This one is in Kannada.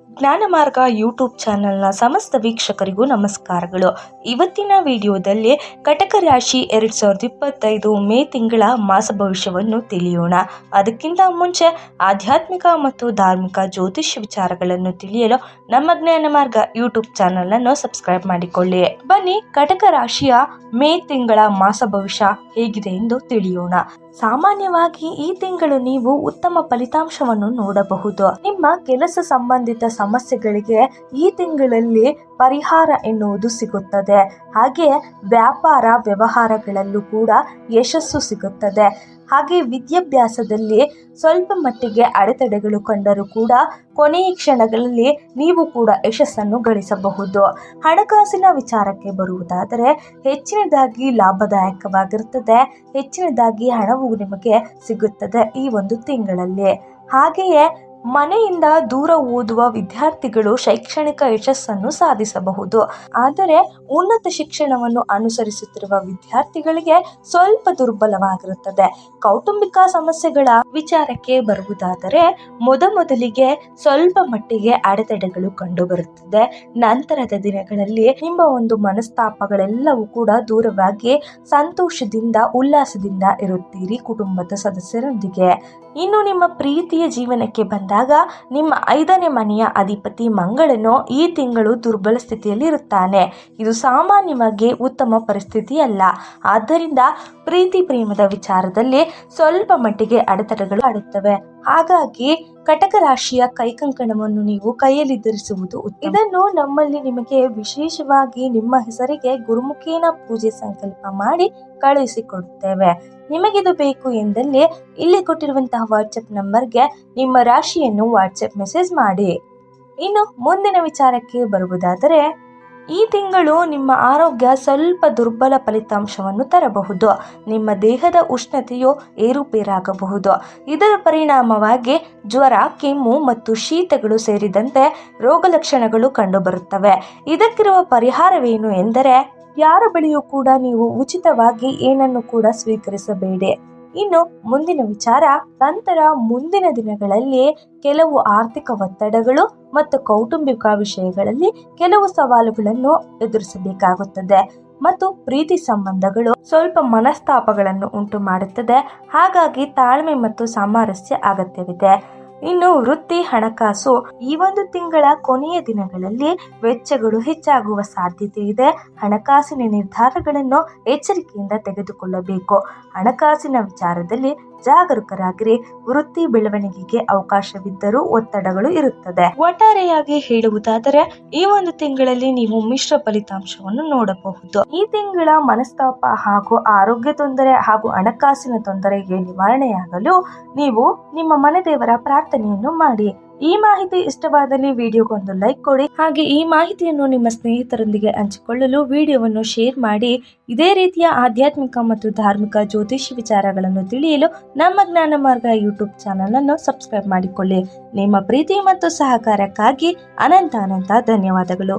ಜ್ಞಾನ ಮಾರ್ಗ ಯೂಟ್ಯೂಬ್ ಚಾನೆಲ್ನ ಸಮಸ್ತ ವೀಕ್ಷಕರಿಗೂ ನಮಸ್ಕಾರಗಳು. ಇವತ್ತಿನ ವಿಡಿಯೋದಲ್ಲಿ ಕಟಕ ರಾಶಿ ಎರಡು ಸಾವಿರದ ಇಪ್ಪತ್ತೈದು ಮೇ ತಿಂಗಳ ಮಾಸ ಭವಿಷ್ಯವನ್ನು ತಿಳಿಯೋಣ. ಅದಕ್ಕಿಂತ ಮುಂಚೆ ಆಧ್ಯಾತ್ಮಿಕ ಮತ್ತು ಧಾರ್ಮಿಕ ಜ್ಯೋತಿಷ್ಯ ವಿಚಾರಗಳನ್ನು ತಿಳಿಯಲು ನಮ್ಮ ಜ್ಞಾನ ಮಾರ್ಗ ಯೂಟ್ಯೂಬ್ ಚಾನೆಲನ್ನು ಸಬ್ಸ್ಕ್ರೈಬ್ ಮಾಡಿಕೊಳ್ಳಿ. ಬನ್ನಿ ಕಟಕ ರಾಶಿಯ ಮೇ ತಿಂಗಳ ಮಾಸ ಭವಿಷ್ಯ ಹೇಗಿದೆ ಎಂದು ತಿಳಿಯೋಣ. ಸಾಮಾನ್ಯವಾಗಿ ಈ ತಿಂಗಳು ನೀವು ಉತ್ತಮ ಫಲಿತಾಂಶವನ್ನು ನೋಡಬಹುದು. ನಿಮ್ಮ ಕೆಲಸ ಸಂಬಂಧಿತ ಸಮಸ್ಯೆಗಳಿಗೆ ಈ ತಿಂಗಳಲ್ಲಿ ಪರಿಹಾರ ಎನ್ನುವುದು ಸಿಗುತ್ತದೆ. ಹಾಗೆ ವ್ಯಾಪಾರ ವ್ಯವಹಾರಗಳಲ್ಲೂ ಕೂಡ ಯಶಸ್ಸು ಸಿಗುತ್ತದೆ. ಹಾಗೆ ವಿದ್ಯಾಭ್ಯಾಸದಲ್ಲಿ ಸ್ವಲ್ಪ ಮಟ್ಟಿಗೆ ಅಡೆತಡೆಗಳು ಕಂಡರೂ ಕೂಡ ಕೊನೆಯ ಕ್ಷಣಗಳಲ್ಲಿ ನೀವು ಕೂಡ ಯಶಸ್ಸನ್ನು ಗಳಿಸಬಹುದು. ಹಣಕಾಸಿನ ವಿಚಾರಕ್ಕೆ ಬರುವುದಾದರೆ ಹೆಚ್ಚಿನದಾಗಿ ಲಾಭದಾಯಕವಾಗಿರುತ್ತದೆ. ಹೆಚ್ಚಿನದಾಗಿ ಹಣವು ನಿಮಗೆ ಸಿಗುತ್ತದೆ ಈ ಒಂದು ತಿಂಗಳಲ್ಲಿ. ಹಾಗೆಯೇ ಮನೆಯಿಂದ ದೂರ ಓದುವ ವಿದ್ಯಾರ್ಥಿಗಳು ಶೈಕ್ಷಣಿಕ ಯಶಸ್ಸನ್ನು ಸಾಧಿಸಬಹುದು. ಆದರೆ ಉನ್ನತ ಶಿಕ್ಷಣವನ್ನು ಅನುಸರಿಸುತ್ತಿರುವ ವಿದ್ಯಾರ್ಥಿಗಳಿಗೆ ಸ್ವಲ್ಪ ದುರ್ಬಲವಾಗಿರುತ್ತದೆ. ಕೌಟುಂಬಿಕ ಸಮಸ್ಯೆಗಳ ವಿಚಾರಕ್ಕೆ ಬರುವುದಾದರೆ ಮೊದಮೊದಲಿಗೆ ಸ್ವಲ್ಪ ಮಟ್ಟಿಗೆ ಅಡೆತಡೆಗಳು ಕಂಡುಬರುತ್ತದೆ. ನಂತರದ ದಿನಗಳಲ್ಲಿ ನಿಮ್ಮ ಒಂದು ಮನಸ್ತಾಪಗಳೆಲ್ಲವೂ ಕೂಡ ದೂರವಾಗಿ ಸಂತೋಷದಿಂದ, ಉಲ್ಲಾಸದಿಂದ ಇರುತ್ತೀರಿ ಕುಟುಂಬದ ಸದಸ್ಯರೊಂದಿಗೆ. ಇನ್ನು ನಿಮ್ಮ ಪ್ರೀತಿಯ ಜೀವನಕ್ಕೆ ಬಂದಾಗ ನಿಮ್ಮ ಐದನೇ ಮನೆಯ ಅಧಿಪತಿ ಮಂಗಳನು ಈ ತಿಂಗಳು ದುರ್ಬಲ ಸ್ಥಿತಿಯಲ್ಲಿ ಇರುತ್ತಾನೆ ಇದು ಸಾಮಾನ್ಯವಾಗಿ ಉತ್ತಮ ಪರಿಸ್ಥಿತಿಯಲ್ಲ. ಆದ್ದರಿಂದ ಪ್ರೀತಿ ಪ್ರೇಮದ ವಿಚಾರದಲ್ಲಿ ಸ್ವಲ್ಪ ಮಟ್ಟಿಗೆ ಅಡೆತಡೆಗಳು ಆಡುತ್ತವೆ. ಹಾಗಾಗಿ ಕಟಕ ರಾಶಿಯ ಕೈಕಂಕಣವನ್ನು ನೀವು ಕೈಯಲ್ಲಿ ಧರಿಸುವುದು. ಇದನ್ನು ನಮ್ಮಲ್ಲಿ ನಿಮಗೆ ವಿಶೇಷವಾಗಿ ನಿಮ್ಮ ಹೆಸರಿಗೆ ಗುರುಮುಖೇನ ಪೂಜೆ ಸಂಕಲ್ಪ ಮಾಡಿ ಕಳುಹಿಸಿಕೊಡುತ್ತೇವೆ ನಿಮಗಿದು ಬೇಕು ಎಂದಲ್ಲಿ ಇಲ್ಲಿ ಕೊಟ್ಟಿರುವಂತಹ ವಾಟ್ಸಪ್ ನಂಬರ್ಗೆ ನಿಮ್ಮ ರಾಶಿಯನ್ನು ವಾಟ್ಸಪ್ ಮೆಸೇಜ್ ಮಾಡಿ ಇನ್ನು ಮುಂದಿನ ವಿಚಾರಕ್ಕೆ ಬರುವುದಾದರೆ ಈ ತಿಂಗಳು ನಿಮ್ಮ ಆರೋಗ್ಯ ಸ್ವಲ್ಪ ದುರ್ಬಲ ಫಲಿತಾಂಶವನ್ನು ತರಬಹುದು. ನಿಮ್ಮ ದೇಹದ ಉಷ್ಣತೆಯು ಏರುಪೇರಾಗಬಹುದು. ಇದರ ಪರಿಣಾಮವಾಗಿ ಜ್ವರ, ಕೆಮ್ಮು ಮತ್ತು ಶೀತಗಳು ಸೇರಿದಂತೆ ರೋಗ ಲಕ್ಷಣಗಳು ಕಂಡುಬರುತ್ತವೆ. ಇದಕ್ಕಿರುವ ಪರಿಹಾರವೇನು ಎಂದರೆ, ಯಾರ ಬಳಿಯೂ ಕೂಡ ನೀವು ಉಚಿತವಾಗಿ ಏನನ್ನು ಕೂಡ ಸ್ವೀಕರಿಸಬೇಡಿ. ಇನ್ನು ಮುಂದಿನ ವಿಚಾರ, ನಂತರ ಮುಂದಿನ ದಿನಗಳಲ್ಲಿ ಕೆಲವು ಆರ್ಥಿಕ ಒತ್ತಡಗಳು ಮತ್ತು ಕೌಟುಂಬಿಕ ವಿಷಯಗಳಲ್ಲಿ ಕೆಲವು ಸವಾಲುಗಳನ್ನು ಎದುರಿಸಬೇಕಾಗುತ್ತದೆ. ಮತ್ತು ಪ್ರೀತಿ ಸಂಬಂಧಗಳು ಸ್ವಲ್ಪ ಮನಸ್ತಾಪಗಳನ್ನು ಉಂಟು ಮಾಡುತ್ತದೆ ಹಾಗಾಗಿ ತಾಳ್ಮೆ ಮತ್ತು ಸಾಮರಸ್ಯ ಅಗತ್ಯವಿದೆ. ಇನ್ನು ವೃತ್ತಿ ಹಣಕಾಸು ಈ ಒಂದು ತಿಂಗಳ ಕೊನೆಯ ದಿನಗಳಲ್ಲಿ ವೆಚ್ಚಗಳು ಹೆಚ್ಚಾಗುವ ಸಾಧ್ಯತೆ ಇದೆ. ಹಣಕಾಸಿನ ನಿರ್ಧಾರಗಳನ್ನು ಎಚ್ಚರಿಕೆಯಿಂದ ತೆಗೆದುಕೊಳ್ಳಬೇಕು. ಹಣಕಾಸಿನ ವಿಚಾರದಲ್ಲಿ ಜಾಗರೂಕರಾಗಿರಿ. ವೃತ್ತಿ ಬೆಳವಣಿಗೆಗೆ ಅವಕಾಶವಿದ್ದರೂ ಒತ್ತಡಗಳು ಇರುತ್ತದೆ. ಒಟ್ಟಾರೆಯಾಗಿ ಹೇಳುವುದಾದರೆ, ಈ ಒಂದು ತಿಂಗಳಲ್ಲಿ ನೀವು ಮಿಶ್ರ ಫಲಿತಾಂಶವನ್ನು ನೋಡಬಹುದು. ಈ ತಿಂಗಳ ಮನಸ್ತಾಪ ಹಾಗೂ ಆರೋಗ್ಯ ತೊಂದರೆ ಹಾಗೂ ಹಣಕಾಸಿನ ತೊಂದರೆಗೆ ನಿವಾರಣೆಯಾಗಲು ನೀವು ನಿಮ್ಮ ಮನೆ ದೇವರ ಪ್ರಾರ್ಥನೆಯನ್ನು ಮಾಡಿ. ಈ ಮಾಹಿತಿ ಇಷ್ಟವಾದಲ್ಲಿ ವಿಡಿಯೋಗೊಂದು ಲೈಕ್ ಕೊಡಿ. ಹಾಗೆ ಈ ಮಾಹಿತಿಯನ್ನು ನಿಮ್ಮ ಸ್ನೇಹಿತರೊಂದಿಗೆ ಹಂಚಿಕೊಳ್ಳಲು ವಿಡಿಯೋವನ್ನು ಶೇರ್ ಮಾಡಿ. ಇದೇ ರೀತಿಯ ಆಧ್ಯಾತ್ಮಿಕ ಮತ್ತು ಧಾರ್ಮಿಕ ಜ್ಯೋತಿಷ್ಯ ವಿಚಾರಗಳನ್ನು ತಿಳಿಯಲು ನಮ್ಮ ಜ್ಞಾನ ಮಾರ್ಗ ಯೂಟ್ಯೂಬ್ ಚಾನಲ್ ಅನ್ನು ಸಬ್ಸ್ಕ್ರೈಬ್ ಮಾಡಿಕೊಳ್ಳಿ. ನಿಮ್ಮ ಪ್ರೀತಿ ಮತ್ತು ಸಹಕಾರಕ್ಕಾಗಿ ಅನಂತ ಅನಂತ ಧನ್ಯವಾದಗಳು.